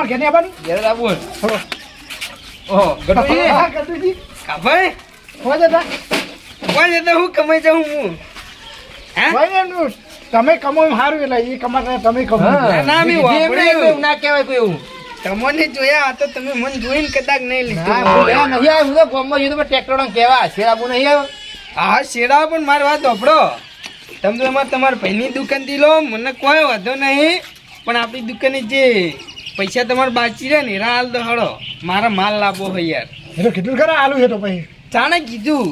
અમારે ઘેર આવવાની? ઘેર આવું હલો. ઓહો ગટુજી હા, ગટુજી. કાભાઈ હો જતા. કોઈ જતો હું કમાઈ જાઉં હું. હે? તમે કમો એમ સારું એટલે એ કમાતા તમે કમો. ના, મેં એવું ના કહેવાય કોઈ એવું. તમને જોયા આ તો તમે મન જોઈને કદાચ નહીં લીધું. નહીં આવ્યો. તો ગામમાં પણ ટ્રેક્ટરોને કહેવા, શેરાબુ નહીં આવ્યો. હા શેરા પણ મારી વાત ઓપડો તમે તમારા ભાઈની દુકાનથી લો મને કોઈ વાંધો નહીં. પણ આપણી દુકાને જે પૈસા તમારે બાચી રહ્યા ને એરા હાલ તો હળો મારા માલ લાવવો હોય યાર. એ તો કેટલું ખરા આલુ છે તો પછી? જાણે કીધું.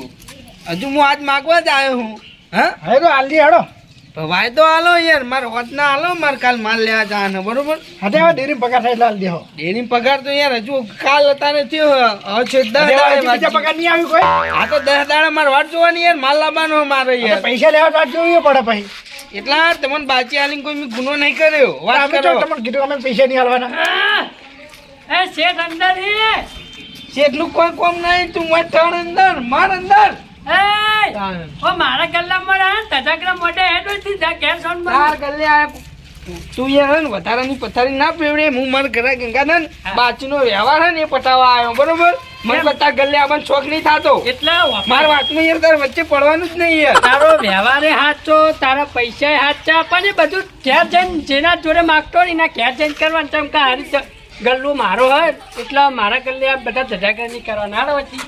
હજુ હું આજ માગવા જ આવ્યો હું. હા? હવે તો આલજી હળો ભવાય તો હાલો યાર મારે હોત ના હાલો મારે કાલ માલ લેવા જવાનો બરોબર? હાથે હવે ડેરી પગાર થાય એટલે હાલ દેહો એની પગાર તો યાર હજુ કાલ હતા થયો હવે છે દસ દાડે. પગાર નહીં આવ્યું કોઈ? આ તો દસ દાડા મારે વાટ જોવાની યાર માલ લાવવાનો મારે યાર. પૈસા લેવા જોવી જોવું પડે પછી. એટલા તમને બાચી આલીને કોઈ મેં ગુનો નહીં કર્યો. વાત કરો. તમને કીધું અમે પૈસા નહીં હાલવાના. એ શેઠ અંદર હે. શેઠનું કોઈ કોમ નહીં તું મત થણ અંદર માર અંદર. એ ઓ મારા ગલ્લામાં આ તજાકરા મોઢે હેડો થી જા ઘેર સોન તાર ગલ્લે આ તું એ હે ને વધારાની પથારી ના પીવડે હું મારા ઘરે ગંગાધન બાચીનો વ્યવહાર હે ને એ પટાવા આવ્યો બરોબર? મને પતા ગલ્લે આવવાનો શોખ નહીં થતો. એટલે મારા વાતમાં યાર તાર વચ્ચે પડવાનું જ નહીં યાર. તારો વ્યવહારે હાચો તારા પૈસા હાચા પણ એ બધું ઘેર જઈને જેના જોડે માગતો હોય એના ઘેર જઈને કરવાનું તેમ કે હારી જ મારો હોય એટલે મારા ગલ્લે આ બધા નહીં કરવાના. હાલો વચ્ચે.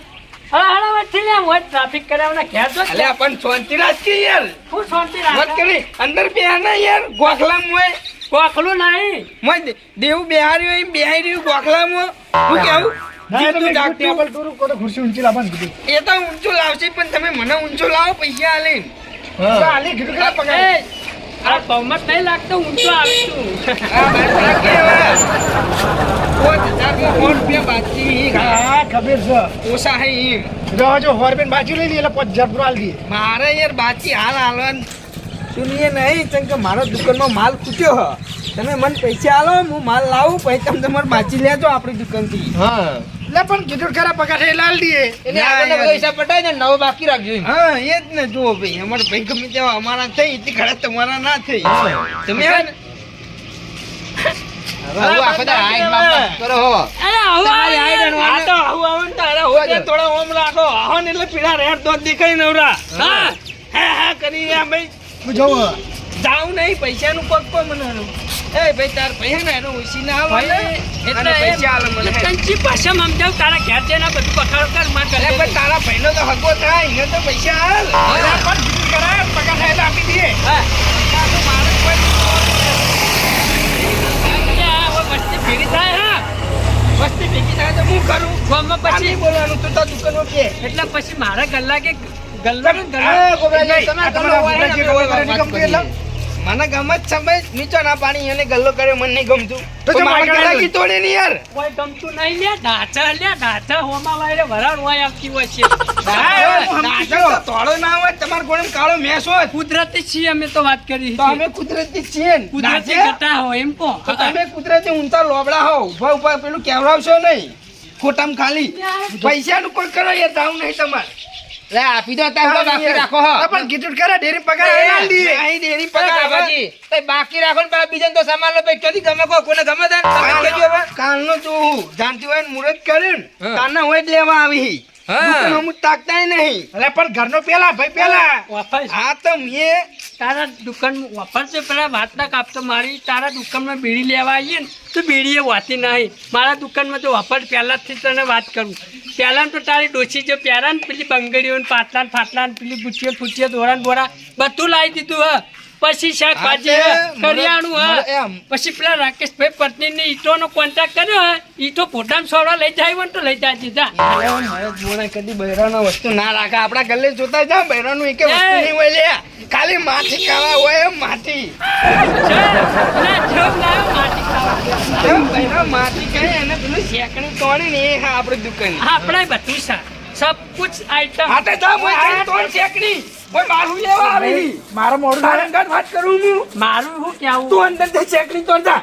હા હાલો વચ્ચે લે હું ટ્રાફિક કરાવવાના ઘેર જો. અલે આપણ શાંતિ રાખી યાર. હું શાંતિ મત કરી અંદર બે ના યાર ગોખલા મોય કોકલું નહીં. મોય દેવું બેહાર્યું એમ બેહાઈ રહ્યું ગોખલામાં હું. કેવું? ખુરશી ઊંચી લાવવાનું કીધું. એ તો ઊંચું લાવશે પણ તમે મને ઊંચું લાવો પૈસા આલીને. તો કીધું કે પગાર. આ બહુમત નહીં લાગતો ઊંચો આવીશું આલી મારે યાર બાચી હાલ હાલવાનું. સુનીએ નહીં કેમ કે મારો દુકાનમાં માલ ખૂટ્યો હ. તમે મને પૈસા આલો હું માલ લાવું પછી તમે તમારે બાચી લેજો આપણી દુકાનથી. હા. એટલે પણ કીધું ખરા પગાર લાલ દીએ. એને આગળનો પૈસા પટાય ને નવો બાકી રાખજો. હા એ જ ને જુઓ ભાઈ અમારે ભાઈ ગમે તેવા અમારા થઈ એટલી ખરા તમારા ના થઈ. તમે હે. ને. હવે હું આખો દાડો હાઈટ માપ કરો હો. અરે આવું તમારી આવે હાઈટ યાર. આ તો આવું આવે ને તારા હોજે થોડા ઓમ રાખો. આવો ને એટલે પીડા રેડ તો દેખાય નવરા. હા. હા હા કરી રહ્યા ભાઈ. હું જોઉં નહીં પૈસાનું પગ પણ મને. એ ભાઈ તાર પૈસા ને એનો ના એટલે પૈસા હાલો મને. કંચી ભાષામાં સમજાવ તારા ઘેર છે આ બધું પખાડો કર માર અરે પણ તારા ભાઈનો તો હકો થાય એને તો પૈસા હાલ પણ પગાર થાય આપી દઈએ. હા. તો મારે કોઈ ભેગી થાય હા. વસ્તી ભેગી થાય તો હું કરું? ગામમાં પછી બોલવાનું તું તો દુકાનો કે. એટલે પછી મારા ગલ્લા કે ગલ્લા ને ગલ્લા ગલ્લો મને ગમે જ છે ભાઈ. નીચો ના પાણી એને ગલ્લો કર્યો મને નહીં ગમતું. તો જો મારા મારા ગળાકી તોડે ની યાર. કોઈ ગમતું નહીં લે ડાચા લે ડાચા હોમા વાયરે વરાણ હોય આવતી હોય છે. દાદા તોડો ના હોય તમાર ગોળમ કાળો મેસ હોય. કુદરતી છીએ અમે તો વાત કરી તો અમે કુદરતી છીએ. કુદરતી દાદા, હો એમ કો તો તમે કુદરતી ઊંચા લોબડા હો ઊભા ઊભા પેલું કેવડાવશો નહીં? ખોટામ ખાલી. પૈસા નું કોઈ કરો યાર દાવ નહીં તમારે. લે, આપી દો તાર તો બાકી રાખો હો. હા, પણ કીધું ખરા ડેરી પગાર આલી દઈએ અહીં દેરી પગાર. બાબાજી, તઈ બાકી રાખો ને બીજાને તો સામાન લો ભાઈ ક્યાંથી ગમે કો કોને ગમે તાન તમે કહેજો હવે. કાલનો તું જાણતી હોય ને મુહૂર્ત કર્યું ને હા. કાલના હોય લેવા આવી હા. અમુક તાકતાય નહીં અરે પણ ઘરનો પેલા ભાઈ પેલા હા તો મેં તારા દુકાન વાપરશે પેલા વાત ના કાપતો મારી તારા દુકાનમાં બીડી લેવા આવીએ ને તો બીડીએ વાતી નહીં મારા દુકાનમાં તો વાપર પહેલાંથી તને વાત કરું. પહેલાં તો તારી ડોસી જો પહેરા ને પેલી બંગડીઓ ને પાટલા ને ફાટલા ને પેલી બુચીઓ ફૂચીઓ ધોરણ ને બોરા બધું લાવી દીધું, હ. પછી શાકભાજી કરિયાણું મને- એમ. પછી પેલા રાકેશભાઈ પત્નીને ઈંટોનો કોન્ટેક્ટ કર્યો ઈટો ઈંટો ફોટામાં સોડા લઈ જાય ને તો લઈ જાય દીધા જોડે કદી બૈરાનો વસ્તુ ના રાખે. આપણા ગલ્લે જોતા જા બૈરાનું એકે વસ્તુ નહીં હોય લે. ખાલી માટી કાવા હોય એમ માટી. ના માટી ખાવા એને પેલું શેકણી તોડી ને એ હા આપણી દુકાન. આપણે બધું સા સબ કુછ આઈટમ હાથે જા ખાલી તોડ શેકણી. મારું લેવા આવી. મારું મોડું તારા વાત કરું હું? મારું શું કેવું તું અંદરથી શેકણી તોડ જા.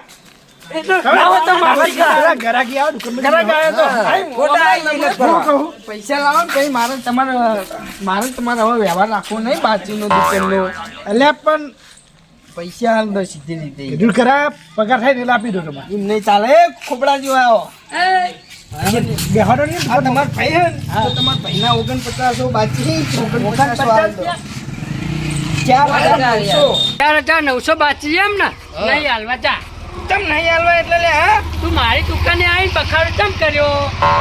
એટલે હવે લાવો તો મારી પેલા ઘરાકી આવે દુકાનમાં ઘરાક આવ્યો તો. હા. આઈ, ખોટા આઈ એટલે હું કહું? પૈસા લાવો ને કઈ મારે તમારે મારે તમારે હવે વ્યવહાર રાખવો નહીં બાજુનો દુકાનનો. એટલે પણ પૈસા હાલ દો સીધી રીતે કીધું ખરા પગાર થાય ને એટલે આપી દો તમારે. એમ નહીં ચાલે ખોપડા જેવા આવો. બેહાડો નહીં. આ તમારા ભાઈ હે ને, તો તમારા ભાઈના ઓગણપચાસો બાકી ઓગણપચાસો હાલ દો. ચાર હજાર નવસો. બાચી એમ ને? નહીં હાલવા જા. તમ નહીં હાલવા એટલે લે હા? તું મારી દુકાને આવીને બખાડો ચમ કર્યો?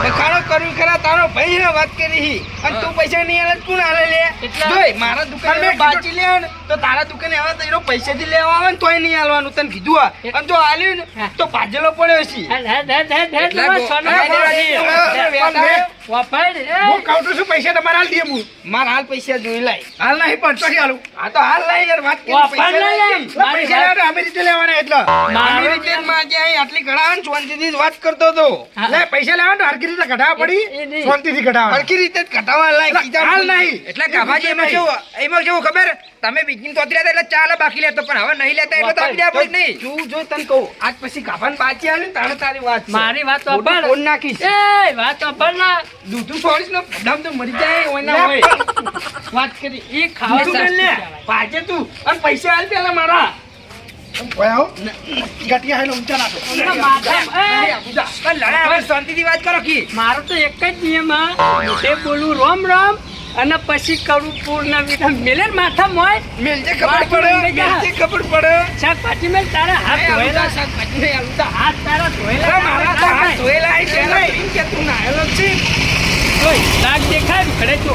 બખાડો કર્યું ખરા તારો ભાઈ ને વાત કરી હી. અને તું પૈસા નહીં હાલે તો કોણ હાલે લે? જોઈ મારા દુકાન બાચી લે ને તો તારા દુકાને આવે તો પૈસેથી લેવા આવે ને તોય નહીં હાલવાનું તને કીધું આ. અને જો હાલ્યું ને તો ભાજેલો પડ્યો છે. હેડ, હેડ, હેડ, હેડ, હેડ, એટલા તમારે ગો- સોનું હે, વાપરી. હે, હે, પણ મેં- વાપર, એ. હું કહું તો શું પૈસા તમારે હાલ દઈએ હું મારા હાલ પૈસા જોઈ લાય. હાલ નહીં પણ ચોથી હાલું. આ તો હાલ લાય યાર વાત પૈસા નહીં લાય. એમ. એટલે પૈસા લેવાના અમે રીતે લેવાના એટલે. મારી રીતે જ અહીં આટલી ને શાંતિથી વાત કરતો હતો. પૈસા લેવાના હરકી રીતે એ પડી શાંતિથી કઢાવવા હરકી રીતે જ લાય હાલ નહીં. એટલે કાભાજી એમાં કેવું એમાં કેવું ખબર? તમે બીજી તોતરી હતા એટલે ચાલે બાકી લેતો પણ હવે નહીં લેતા એટલે તો આપી દે આપણે નહીં. જો જો તને કહું આજ પછી કાભાને પાછી આલે તારે તારી વાત મારી વાત તો વાપર. ફોન નાખીશ. એ વાત વાપર ના. દૂધું છોડીશ ને બદામ તો મરી જાય હોય ના હોય. વાત કરી એ ખાવા લે પાજે તું અને પૈસા આલ પેલા મારા. ઓય આવો. ગટિયા હાલો ઊંચા નાખો પણ લડા હવે શાંતિથી વાત કરો કી. મારો તો એક જ નિયમ તે બોલું રોમ રોમ. અને પછી કરું પૂર્ણ વિધાન મેલે માથા મોય. મેલજે ખબર પડે મેલજે ખબર પડે. શાકભાજી મેં તારા હાથ ધોયેલા. શાકભાજી મેલ આલું તો હાથ તારા ધોયેલા. મારા તો હાથ ધોયેલા છે ને. કે તું નાયલો છે. ઓય, દાગ દેખાય ઘડે તો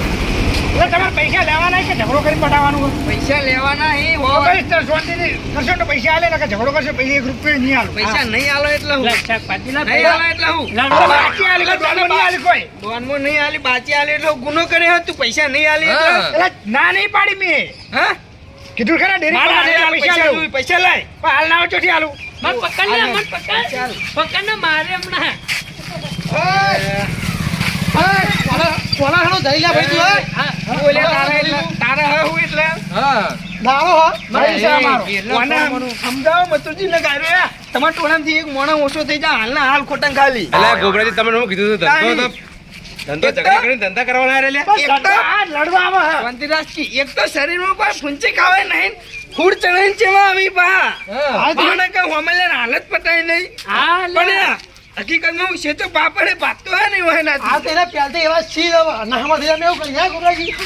એટલે તમારે પૈસા લેવાના કે ઝઘડો કરી પટાવવાનું પૈસા લેવાના એ શાંતિથી કરશો તો પૈસા આલે કે ઝઘડો કરશો પૈસા એક રૂપિયો નહીં આલો. પૈસા નહીં આલો એટલે હું. નહીં આલો એટલે હું. બાકી આલે કે નહીં આલે કોઈ. દોનમાં નહીં આલી બાચી આલી એટલે ગુનો કર્યો તું પૈસા નહીં આલી એટલે. ના નહીં પાડી મેં. હા? કીધું ખરા ડેરી પૈસા હાલ પૈસા પૈસા પણ હાલ ના ચોથી આલું? મને પકડ ને, પકડ. પકડ ને મારે હમણાં. હા. બોલે તારા એટલે તારા હા હું એટલે હા. દાડો હો? પૈસા અમારો. કોને સમજાવો મતુજીને ગારે તમાર તમારા થી એક મોણો ઓછો થઈ જા હાલ ના હાલ ખોટા ખાલી. અલ્યા ગોબરાજી તમને હું કીધું હતું ધંધો તો ધંધો ઝઘડા કરીને ધંધા કરવાના હારે લે એક લડવા લડવા આવે હા. એક તો શરીરમાં કોઈ ફૂંચી ખાવે નહીં ફૂડ ચણાઈને ચેવા આવી બા. હા, તે- મને કહે હોમેલે હાલત પતાય નહીં. હા, લે. પણ યા, હકીકતમાં હું છે તો બાપડે ભાગતો હે નહીં હોય નાથી.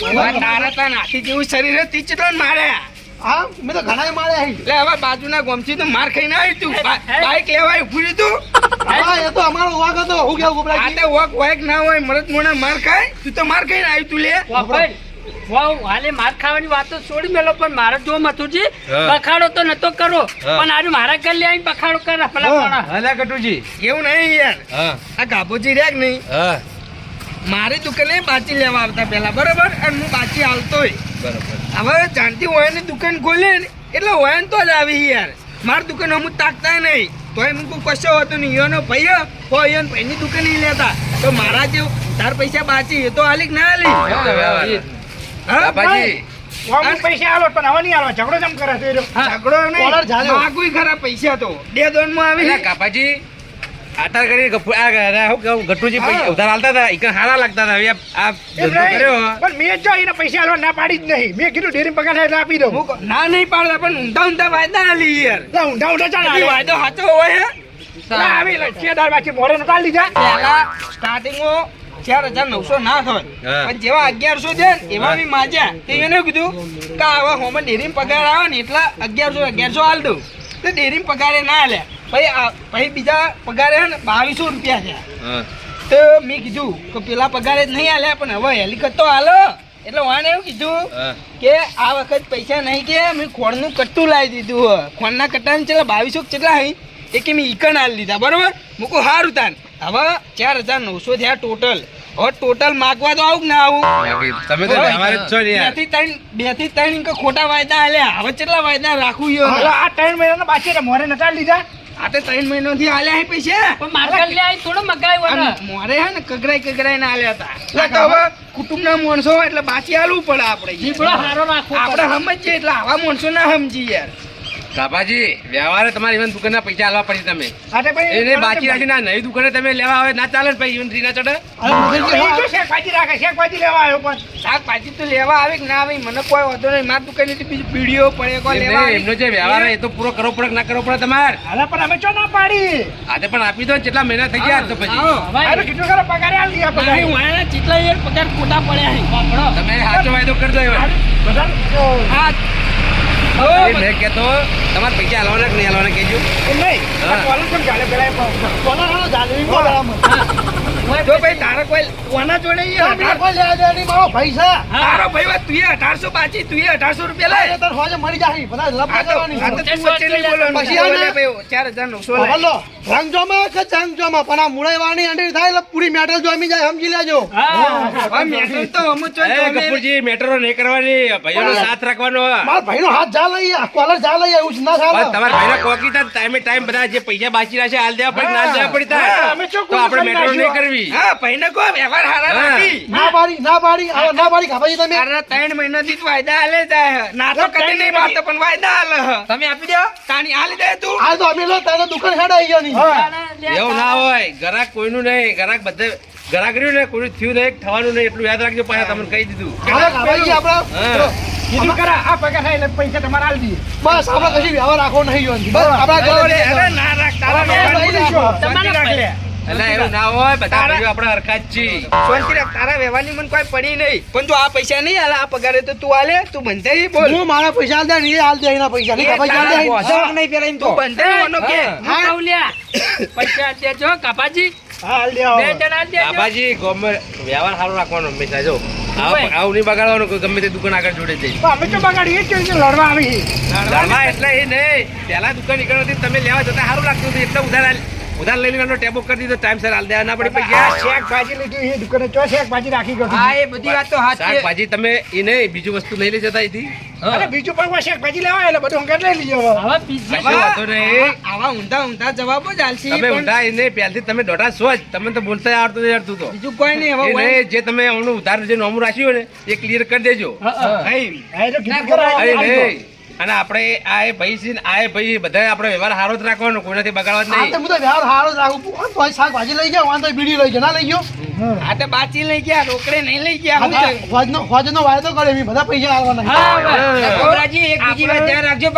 હવે તારા તા નાથી જેવું શરીર હે, મેં તો ને માર્યા એટલે હવે બાજુના ગોમથી તો માર ખાઈને આવી તું. બાઈક લેવાય ઉભું તું. આ તે વોક વાગ ના હોય મરદ મોણા માર ખાય. તું તો માર ખાઈને આવી તું લે. વાવ, હાલે માર ખાવાની વાતો છોડી મેલો પણ મારો જો મથુરજી હા. બખાડો તો નતો કરો પણ આજે મારા ઘર લઈ આવીને પખાડો કરે પેલા કટુજી એવું નહીં યાર. આ ગાભોજી રહ્યા કે નહીં? હા. મારી દુકાને બાચી લેવા આવતા પહેલા બરોબર? અને હું બાચી આવતોય બરોબર. હવે જાણતી હોય ને દુકાન ખોલે ને એટલે હોય ને તો જ આવી યાર. મારી દુકાન અમુક તાકતા નહીં. તોય મૂકું કશો હતો નહીં. ઈયોનો ભાઈ હોય ભાઈની દુકાન નહીં લેતા. તો મારા જેવું તાર પૈસા બાચી એ તો હાલી ના હાલી? હા? કાભાજી પૈસા આલો પણ હવે નહીં આલો ઝઘડો જમ કરે છે? ઝઘડો નહીં. માગુંય ખરા પૈસા તો. બે દોનમાં આવી. અલ્યા કાભાજી આતાર કહું, ગટુજી પૈસા ઉધાર આલતા હતા ઈકન હારા લાગતા હતા. હવે આ-. કર્યો પણ મેં જો એને પૈસા આલવા ના પાડી જ નહીં. મેં કીધું ડેરી પગાર એટલે આપી દઉં. ના નહીં પાડતા પણ ઊંધા ઊંધા વાયદા હાલી યાર. લા, ઊંધા ઊંધા ચાલ. વાયદો સાચો હોય આવી લે, છે દાળ બાકી મોઢે નતા લીધા. પહેલા સ્ટાર્ટિંગમાં ચાર હજાર નવસો ના થાય પણ જેવા અગિયારસો છે ને એવા બી માજ્યા. તે એને કીધું? કે આવા હોમાં ડેરી પગાર આવે ને એટલા અગિયારસો અગિયારસો હાલ દઉં. તો ડેરી પગારે ના હાલ્યા પછી પછી બીજા પગારે હે ને બાવીસો રૂપિયા છે. તો મેં કીધું કે પેલા પગારે જ નહીં હાલ્યા પણ હવે હેલિકોપ્ટર તો હાલો એટલે વાણે એવું કીધું કે આ વખત પૈસા નહીં કે મેં ખોળનું કટ્ટું લાવી દીધું ખોળના કટ્ટાને ચેલા બાવીસો કેટલા હઈ એ કે મેં ઈકણ હાલ દીધા. બરોબર? મૂકું સારું તાન. હવે ચાર હજાર નવસો થયા ટોટલ હવે ટોટલ માગવા તો આવું ને ના આવું? તમે તો અમારે છો ને બેથી ત્રણ બેથી ત્રણ કે ખોટા વાયદા હાલ્યા હવે કેટલા વાયદા રાખવું યો હવે? આ ત્રણ મહિનાના બાકી રે મોરે નતા લીધા. આ તો ત્રણ મહિનો થી આલ્યા હે પૈસા. પણ મારે લઈ થોડો મગાવ્યો ને. મોરે હે ને કગરાઈ કગરાઈ ના આલ્યા હતા. એટલે તો હવે કુટુંબના માણસો હોય એટલે બાકી હાલવું પડે આપણે. જીભડો હારો રાખો આપણે સમજીએ એટલે આવા માણસો ના સમજી યાર. કાપાજી વ્યવહારે તમારી ઇવન દુકાનના પૈસા આલવા પડશે તમે. એને બાકી રાખી ના નવી દુકાને તમે લેવા આવે ના ચાલે ને ભાઈ ઇવન ના ચડે શાકભાજી રાખે શાકભાજી લેવા આવ્યો પણ. શાકભાજી તો લેવા આવે કે ના આવે મને કોઈ વાંધો નહીં. માર દુકાને બીજી પીડીઓ પડે કોઈ લેવા એમનો જે વ્યવહાર એ તો પૂરો કરવો પડે ના કરવો પડે તમારે? હાલા પણ અમે ચો ના પાડી? આજે પણ આપી દો ને કેટલા મહિના થઈ ગયા તો પછી. અરે કેટલો કરો પગાર આલી દઈએ પગાર. હું વાયણા કેટલા યાર પગાર ખોટા પડ્યા છે. તમે સાચો વાયદો કરજો હા. મેં કહેતો તમારે પૈસા હાલવાના કે નહીં હાલવાના કહેજો નહીં. કોલર પણ ચાલે પેલા કોલર ચાલે. જો ભાઈ તારે કોઈ કોના જોડે મારો તારો ભાઈ વાત તું અઢારસો તું અઢારસો રૂપિયા આ લાય તો હોજે મળી જાય બધા લપ કરવાની. પછી આ ને- બોલે ભાઈ, ચાર હજાર નવસો હલો રંગ કે જંગ પણ આ મુળાઈ અંડી થાય એટલે પૂરી મેટલ જોમી જાય સમજી લેજો. હા. મેટલ તો કપૂરજી મેટરો નહીં કરવાની ભાઈનો સાથ રાખવાનો મારા ભાઈનો હાથ જા લઈ આ કોલર જા લઈ એવું ના બસ ચાલે તમારા ભાઈને કોકી ટાઈમે ટાઈમ બધા જે પૈસા બાકી રહ્યા છે હાલ દેવા પડે ના દેવા પડી તો આપણે કરી નહીં નાખ્યું. કરવી હા ભાઈને કહો વ્યવહાર હારા રાખી ના પાડી ના પાડી હવે ના પાડી ખાભાજી તમે. તારા ત્રણ મહિનાથી તું વાયદા હાલે જાય. ના તો કદી નહીં મારતો પણ વાયદા હાલે. તમે આપી દો. તાણી હાલી દે તું. આ તો અમે લો તારે દુકાન હેડ આવી ગયો એવું ના હોય ગ્રાહક કોઈનું નહીં ગ્રાહક બધે ગ્રાહક રહ્યું ને કોઈનું થયું નહીં થવાનું નહીં એટલું યાદ રાખજો પાછા તમને કહી દીધું. હવે ખાભાજી કીધું કરા આ પગાર થાય એટલે પૈસા તમારે આલ દઈએ. બસ આપણે કશી વ્યવહાર રાખો નહીં બસ આપણા અરે, અરે, ના રાખ તારા. શાંતિ રાખ. લે. એટલે એવું ના હોય બધા ભાઈઓ આપણા હરખા જ છીએ. શાંતિ તારા વ્યવહારની મને કોઈ પડી નહીં. પણ તું આ પૈસા નહીં આલા આ પગારે તો તું હાલે તું બંધાઈ બોલ. હું મારા પૈસા આલ દે ને એ આલ દે એના પૈસા. નહીં ખાભાજી આલ દે. નહીં તું. બંધાઈ વાનો કે. હા. હું કહું લ્યા. પૈસા દેજો કાપાજી. હા આલ દે બે હવે. જણા દેજો. બાબાજી ગમે વ્યવહાર સારો રાખવાનો હંમેશા જો. આવું નહીં બગાડવાનું કોઈ ગમે તે દુકાન આગળ જોડે જઈ. તો અમે તો બગાડીએ જ છીએ, લડવા આવી. એટલે એ નહીં. પહેલા દુકાન નીકળવાથી તમે લેવા જતા સારું લાગતું હતું એટલે ઉધાર આલ- ઉધાર લઈ લેવાનો ટેબો કરી દીધો ટાઈમ સર હાલ દેવા ના પડી આ પૈસા શાકભાજી લીધી એ દુકાને ચો શાકભાજી રાખી ગયો હા એ બધી વાત તો સાચી શાકભાજી તમે એ નહીં બીજું વસ્તુ નહીં લઈ જતા અહીંથી. અરે બીજું પણ શાકભાજી લેવા એટલે બધું અંગત લઈ લઈએ હવે. હવે વાતો વાંધો નહીં. આવા ઊંધા ઊંધા જવાબો જ આલસી તમે ઊંધા એ નહીં પહેલથી તમે દોઢા છો જ. તમે તો બોલતા આવડતું નહીં આવડતું તો. બીજું કોઈ નહીં હવે એ જે તમે એમનું ઉધાર જે નોમું રાખ્યું ને એ ક્લિયર કરી દેજો. નહીં. હા. નહીં. અને આપણે આ ભાઈ છે આ ભાઈ બધા આપણે વ્યવહાર સારો જ રાખવાનો કોઈનાથી બગાડવા નહીં. હું તો વ્યવહાર સારો જ રાખું. તો શાકભાજી લઈ ગયો વાંધો બીડી લઈ ગયા ના લઈ ગયો? આ તો બાચી લઈ ગયા રોકડે નહીં લઈ ગયા હોજનો વાયદો કરે એમ બધા પૈસા આલવાના હા, ગોબરાજી, એક બીજી વાત ધ્યાન રાખજો.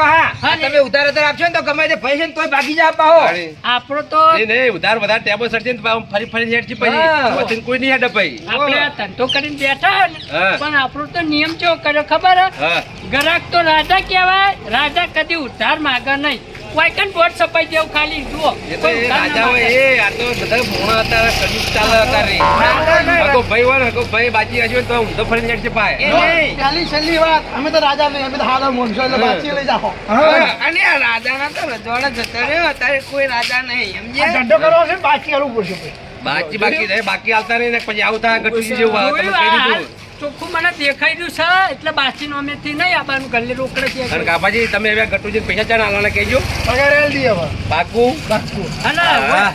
તમે ઉધાર ઉધાર આપશો ને તો ગમે તે પૈસા તોય ભાગી જાય પાહો. આપણો તો નહીં ઉધાર વધારે ટેબો સડશે ને ફરી ફરી હેડ છે પછી વચન કોઈ નહીં હેડે પછી આપણે ધંધો કરીને બેઠા હે ને હા. પણ આપણો તો નિયમ ચો કર્યો ખબર હે? હા. ગ્રાહક તો રાજા કહેવાય રાજા કદી ઉધાર માગે નહીં. કોઈ કન બોટ સપાઈ દેવું ખાલી જુઓ. એ એ રાજા હોય એ આ તો બધા મોણા હતા કજુક ચાલે હતા રે. ના. ભાઈ હોય ને ભાઈ બાજી રાખ્યો તો ઊંધો ફરી એ પાય નહીં. છેલ્લી વાત. અમે તો રાજા નહીં અમે તો હારા મોનસો એટલે બાજી લઈ જાઓ. અને રાજાના તો રજવાડા જતો રહ્યો અત્યારે કોઈ રાજા નહીં સમજે ધંધો કરવો છે બાકી કરવું પડશે બાકી બાકી રહે બાકી આવતા રહે ને પછી આવતા ગટુજી જેવું આવે. તમે કહી દીધું. ચોખ્ખું મને દેખાઈ રહ્યું છે એટલે બાસી નો અમેથી નહીં આવવાનું ગલ્લે રોકડે છે અને કાપાજી તમે હવે ગટુજી પૈસા ચાલ આલાને કહેજો. પગાર એલ દી હવે. પાકુ પાકુ હા.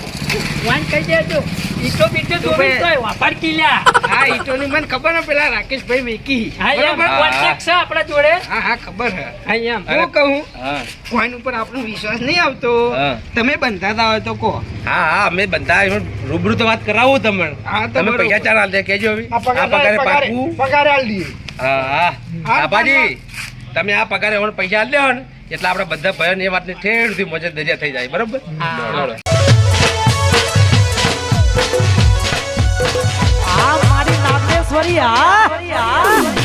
વાન કહી દેજો. ઈટો બીટો દોરી તો વાપર કિલ્યા. હા ઈટોની મને ખબર ને પેલા રાકેશભાઈ વેકી. હા એમ. કોન્ટેક્ટ છે આપણા જોડે? હા હા ખબર હે અહીંયા હું કહું? હા. કોઈન ઉપર આપણો વિશ્વાસ નહીં આવતો. તમે બંધાતા હોય તો કહો. હા હા અમે બધા રૂબરૂ તો વાત કરાવું તમને. હા, તમે પૈસા ચાલ દે કહેજો હવે. આ પગારે પાકું પગારે આલી દઈએ. હા હા. હા, તમે આ પગારે હવે પૈસા આલ દેવો ને એટલે આપણે બધા ભાઈઓને એ વાતની ઠેર સુધી મજા દરિયા થઈ જાય બરોબર? આ મારી નાગેશ્વરી આ